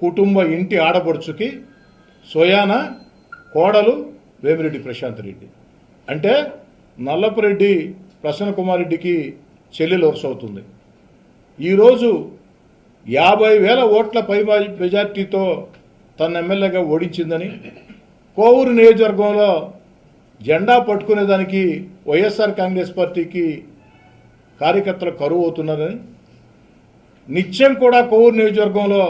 కుటుంబ ఇంటి ఆడపడుచుకి సోయాన కోడలు వేమిరెడ్డి ప్రశాంత్ రెడ్డి. అంటే నల్లపురెడ్డి ప్రసన్న కుమార్ రెడ్డికి చెల్లెలు వరుస అవుతుంది. ఈరోజు యాభై వేల ఓట్ల పై మెజార్టీతో తన ఎమ్మెల్యేగా ఓడించిందని కోవూరు నియోజకవర్గంలో జెండా పట్టుకునేదానికి వైఎస్ఆర్ కాంగ్రెస్ పార్టీకి కార్యకర్తలు కరువు అవుతున్నారని నిత్యం కూడా కోవూరు నియోజకవర్గంలో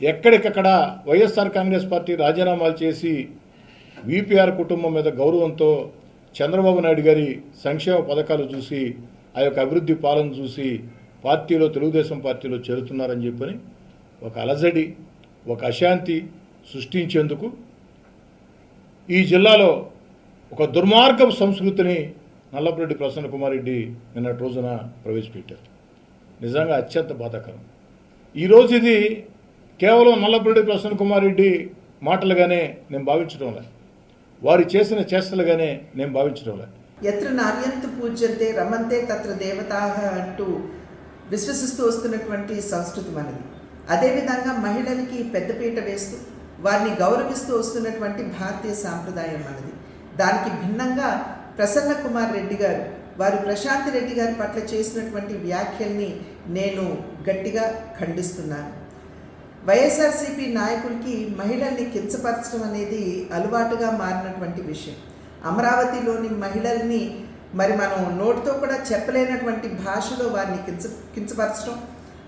ఎక్కడికక్కడ వైఎస్ఆర్ కాంగ్రెస్ పార్టీ రాజీనామాలు చేసి విపిఆర్ కుటుంబం మీద గౌరవంతో చంద్రబాబు నాయుడు గారి సంక్షేమ పథకాలు చూసి ఆ యొక్క అభివృద్ధి పాలన చూసి పార్టీలో తెలుగుదేశం పార్టీలో చేరుతున్నారని చెప్పని ఒక అలజడి ఒక అశాంతి సృష్టించేందుకు ఈ జిల్లాలో ఒక దుర్మార్గపు సంస్కృతిని నల్లపురెడ్డి ప్రసన్న కుమార్ రెడ్డి నిన్నటి రోజున ప్రవేశపెట్టారు. నిజంగా అత్యంత బాధాకరం. ఈరోజు ఇది కేవలం నల్లపురెడ్డి ప్రసన్న కుమార్ రెడ్డి మాటలుగానే నేను భావించడం లే వారు చేసిన చేష్టలుగానే నేను భావించడం లే ఎత్ర నార్యంతు పూజ్యంతే రమంతే తత్ర దేవతా అంటూ విశ్వసిస్తూ వస్తున్నటువంటి సంస్కృతి మనది. అదేవిధంగా మహిళలకి పెద్దపీట వేస్తూ వారిని గౌరవిస్తూ వస్తున్నటువంటి భారతీయ సాంప్రదాయం మనది. దానికి భిన్నంగా ప్రసన్న కుమార్ రెడ్డి గారు వారు ప్రశాంత్ రెడ్డి గారి పట్ల చేసినటువంటి వ్యాఖ్యల్ని నేను గట్టిగా ఖండిస్తున్నాను. వైఎస్ఆర్సీపీ నాయకులకి మహిళల్ని కించపరచడం అనేది అలవాటుగా మారినటువంటి విషయం. అమరావతిలోని మహిళల్ని మరి మనం నోటితో కూడా చెప్పలేనటువంటి భాషలో వారిని కించ కించపరచడం.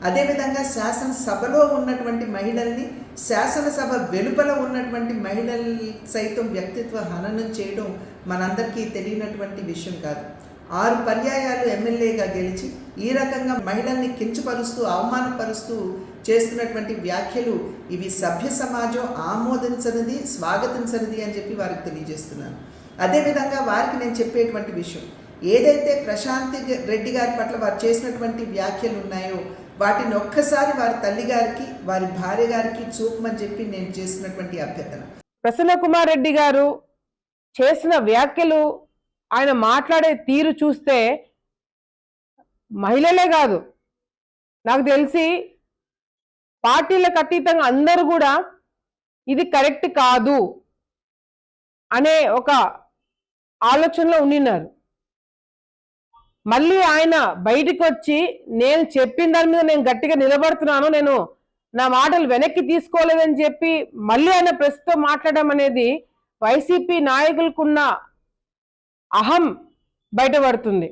అదేవిధంగా శాసనసభలో ఉన్నటువంటి మహిళల్ని శాసనసభ వెలుపల ఉన్నటువంటి మహిళల సైతం వ్యక్తిత్వ హననం చేయడం మనందరికీ తెలియనటువంటి విషయం కాదు. ఆరు పర్యాయాలు ఎమ్మెల్యేగా గెలిచి ఈ రకంగా మహిళల్ని కించపరుస్తూ అవమానపరుస్తూ చేస్తున్నటువంటి వ్యాఖ్యలు ఇవి సభ్య సమాజం ఆమోదించనిది స్వాగతించనిది అని చెప్పి వారికి తెలియజేస్తున్నాను. అదేవిధంగా వారికి నేను చెప్పేటువంటి విషయం ఏదైతే ప్రశాంతి రెడ్డి గారి పట్ల వారు చేసినటువంటి వ్యాఖ్యలు ఉన్నాయో వాటిని ఒక్కసారి వారి తల్లి గారికి వారి భార్య గారికి చూపమని చెప్పి నేను చేసినటువంటి అభ్యర్థన. ప్రసన్న కుమార్ రెడ్డి గారు చేసిన వ్యాఖ్యలు ఆయన మాట్లాడే తీరు చూస్తే మహిళలే కాదు నాకు తెలిసి పార్టీలకు అతీతంగా అందరూ కూడా ఇది కరెక్ట్ కాదు అనే ఒక ఆలోచనలో ఉండినారు. మళ్ళీ ఆయన బయటికి వచ్చి నేను చెప్పిన దాని మీద నేను గట్టిగా నిలబడుతున్నాను నేను నా మాటలు వెనక్కి తీసుకోలేదని చెప్పి మళ్ళీ ఆయన ప్రెస్తో మాట్లాడడం అనేది వైసీపీ నాయకులకున్న అహం బయటపడుతుంది.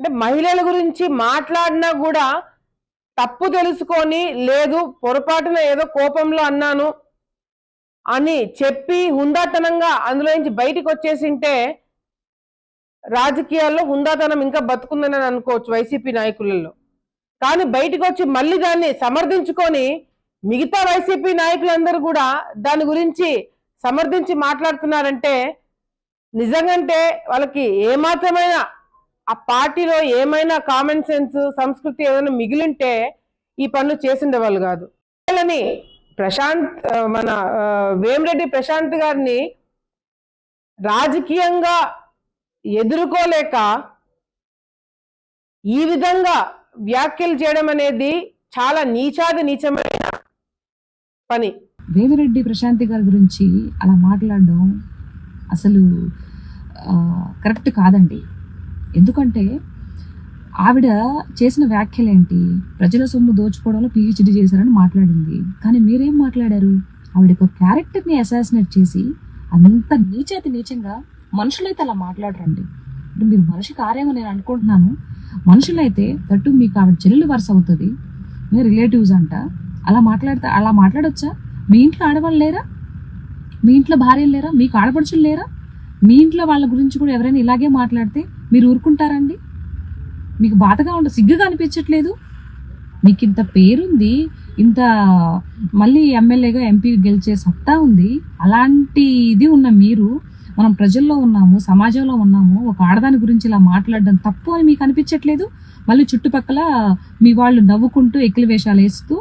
అంటే మహిళల గురించి మాట్లాడినా కూడా తప్పు తెలుసుకొని లేదు పొరపాటున ఏదో కోపంలో అన్నాను అని చెప్పి హుందాతనంగా అందులో నుంచి బయటికి వచ్చేసింటే రాజకీయాల్లో హుందాతనం ఇంకా బతుకుందని అనుకోవచ్చు వైసీపీ నాయకులలో. కానీ బయటకు వచ్చి మళ్ళీ దాన్ని సమర్థించుకొని మిగతా వైసీపీ నాయకులందరూ కూడా దాని గురించి సమర్థించి మాట్లాడుతున్నారంటే నిజంగంటే వాళ్ళకి ఏమాత్రమైన ఆ పార్టీలో ఏమైనా కామన్ సెన్స్ సంస్కృతి ఏదైనా మిగిలింటే ఈ పనులు చేసిండేవాళ్ళు కాదు. వీళ్ళని ప్రశాంత్ మన వేమిరెడ్డి ప్రశాంత్ గారిని రాజకీయంగా ఎదుర్కోలేక ఈ విధంగా వ్యాఖ్యలు చేయడం అనేది చాలా నీచాది నీచమైన పని. వేమిరెడ్డి ప్రశాంతి గారి గురించి అలా మాట్లాడడం అసలు కరెక్ట్ కాదండి. ఎందుకంటే ఆవిడ చేసిన వ్యాఖ్యలు ఏంటి ప్రజల సొమ్ము దోచుకోవడంలో పిహెచ్డి చేశారని మాట్లాడింది. కానీ మీరేం మాట్లాడారు? ఆవిడ ఒక క్యారెక్టర్ని అసాసినేట్ చేసి అంత నీచేతి నీచంగా మనుషులైతే అలా మాట్లాడరండి. ఇప్పుడు మీరు మనిషి కార్యంగా నేను అనుకుంటున్నాను. మనుషులైతే తట్టు మీకు ఆవిడ చెల్లెలు వరుస అవుతుంది. మీ రిలేటివ్స్ అంట. అలా మాట్లాడతా అలా మాట్లాడొచ్చా? మీ ఇంట్లో ఆడవాళ్ళు లేరా? మీ ఇంట్లో భార్యలు లేరా? మీకు ఆడపడుచులు లేరా? మీ ఇంట్లో వాళ్ళ గురించి కూడా ఎవరైనా ఇలాగే మాట్లాడితే మీరు ఊరుకుంటారండి? మీకు బాధగా ఉండ సిగ్గుగా అనిపించట్లేదు? మీకు ఇంత పేరుంది ఇంత మళ్ళీ ఎమ్మెల్యేగా ఎంపీ గెలిచే సత్తా ఉంది అలాంటి ఇది ఉన్న మీరు మనం ప్రజల్లో ఉన్నాము సమాజంలో ఉన్నాము ఒక ఆడదాని గురించి ఇలా మాట్లాడడం తప్పు అని మీకు అనిపించట్లేదు? మళ్ళీ చుట్టుపక్కల మీ వాళ్ళు నవ్వుకుంటూ ఎక్కిలి వేషాలు వేస్తూ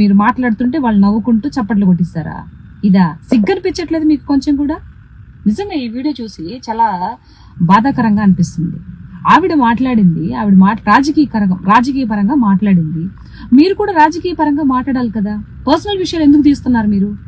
మీరు మాట్లాడుతుంటే వాళ్ళు నవ్వుకుంటూ చప్పట్లు కొట్టిస్తారా? ఇదా సిగ్గు అనిపించట్లేదు మీకు కొంచెం కూడా? నిజమే ఈ వీడియో చూసి చాలా బాధాకరంగా అనిపిస్తుంది. ఆవిడ మాట్లాడింది ఆవిడ మాట రాజకీయ రాజకీయ పరంగా మాట్లాడింది. మీరు కూడా రాజకీయ పరంగా మాట్లాడాలి కదా. పర్సనల్ విషయాలు ఎందుకు తీస్తున్నారు మీరు?